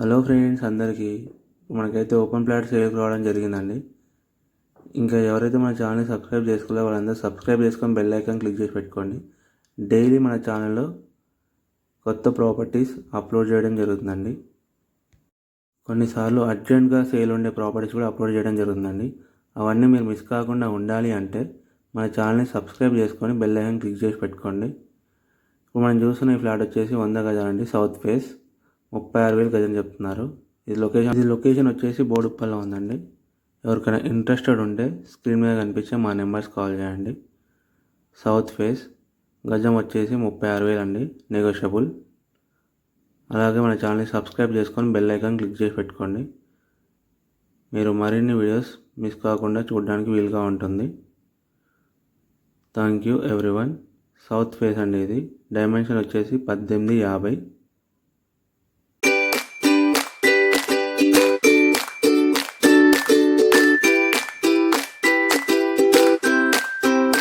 Hello friends అందరికీ మనకైతే open plot సేల్కి రావడం జరిగిందండి. ఇంకా ఎవరైతే మన ఛానల్ని సబ్స్క్రైబ్ చేసుకోలేదో వాళ్ళందరూ సబ్స్క్రైబ్ చేసుకొని బెల్ ఐకాన్ క్లిక్ చేసి పెట్టుకోండి. డైలీ మన ఛానల్లో కొత్త ప్రాపర్టీస్ అప్లోడ్ చేయడం జరుగుతుందండి. కొన్నిసార్లు అర్జెంట్గా సేల్ ఉండే ప్రాపర్టీస్ కూడా అప్లోడ్ చేయడం జరుగుతుందండి. అవన్నీ మీరు మిస్ కాకుండా ఉండాలి అంటే మన ఛానల్ని సబ్స్క్రైబ్ చేసుకొని బెల్ ఐకాన్ క్లిక్ చేసి పెట్టుకోండి. ఇప్పుడు మనం చూస్తున్న ఈ ఫ్లాట్ వచ్చేసి వంద గజాలండి సౌత్ ఫేస్ ముప్పై ఆరు వేలు గజం చెప్తున్నారు. ఇది లొకేషన్ ఇది లొకేషన్ వచ్చేసి బోడుప్పల్లో ఉందండి. ఎవరికైనా ఇంట్రెస్టెడ్ ఉంటే స్క్రీన్ మీద కనిపించే మా నెంబర్స్ కాల్ చేయండి. సౌత్ ఫేస్ గజం వచ్చేసి ముప్పై ఆరు వేలు అండి నెగోషియబుల్ అలాగే మన ఛానల్ని సబ్స్క్రైబ్ చేసుకొని బెల్ ఐకాన్ క్లిక్ చేసి పెట్టుకోండి. మీరు మరిన్ని వీడియోస్ మిస్ కాకుండా చూడడానికి వీలుగా ఉంటుంది. Thank you everyone south face అండి ఇది. డైమెన్షన్ వచ్చేసి పద్దెనిమిది యాభై.